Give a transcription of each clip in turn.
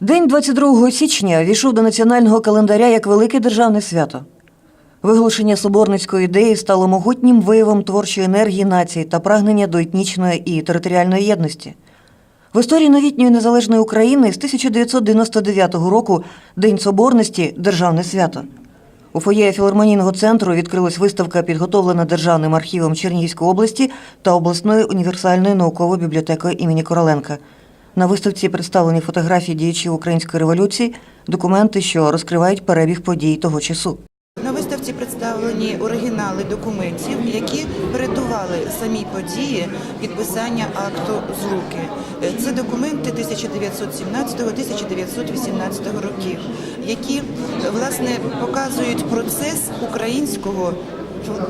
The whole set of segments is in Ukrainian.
День 22 січня війшов до національного календаря як велике державне свято. Виголошення соборницької ідеї стало могутнім виявом творчої енергії нації та прагнення до етнічної і територіальної єдності. В історії новітньої незалежної України з 1999 року День Соборності державне свято. У фоє філармонійного центру відкрилась виставка, підготовлена Державним архівом Чернігівської області та обласною універсальною науковою бібліотекою імені Короленка. На виставці представлені фотографії діячів української революції, документи, що розкривають перебіг подій того часу. На виставці представлені оригінали документів, які передували самій події підписання акту злуки. Це документи 1917-1918 років, які власне показують процес українського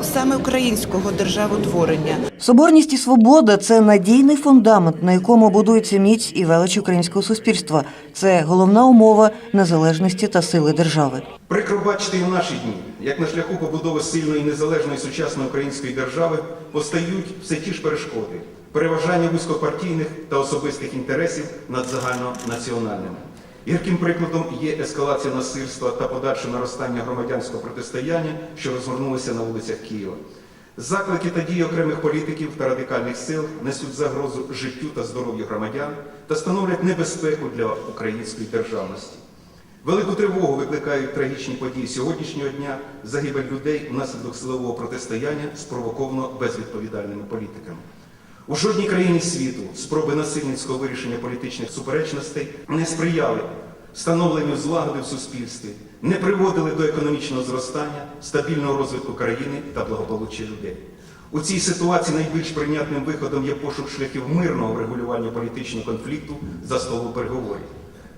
саме українського державотворення. Соборність і свобода це надійний фундамент, на якому будується міць і велич українського суспільства. Це головна умова незалежності та сили держави. Прикро бачити і в наші дні, як на шляху побудови сильної незалежної сучасної української держави постають все ті ж перешкоди, переважання вузькопартійних та особистих інтересів над загальнонаціональними. Гірким прикладом є ескалація насильства та подальше наростання громадянського протистояння, що розгорнулося на вулицях Києва. Заклики та дії окремих політиків та радикальних сил несуть загрозу життю та здоров'ю громадян та становлять небезпеку для української державності. Велику тривогу викликають трагічні події сьогоднішнього дня, загибель людей внаслідок силового протистояння, спровоковано безвідповідальними політиками. У жодній країні світу спроби насильницького вирішення політичних суперечностей не сприяли встановленню злагоди в суспільстві, не приводили до економічного зростання, стабільного розвитку країни та благополуччя людей. У цій ситуації найбільш прийнятним виходом є пошук шляхів мирного врегулювання політичного конфлікту за столу переговорів.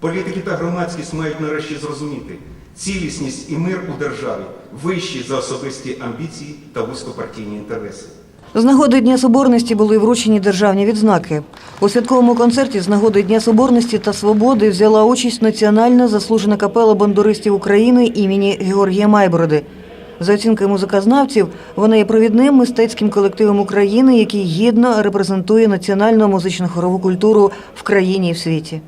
Політики та громадськість мають нарешті зрозуміти, цілісність і мир у державі вищі за особисті амбіції та вузькопартійні інтереси. З нагоди Дня Соборності були вручені державні відзнаки. У святковому концерті з нагоди Дня Соборності та Свободи взяла участь національна заслужена капела бандуристів України імені Георгія Майбороди. За оцінкою музикознавців, вона є провідним мистецьким колективом України, який гідно репрезентує національну музично-хорову культуру в країні і в світі.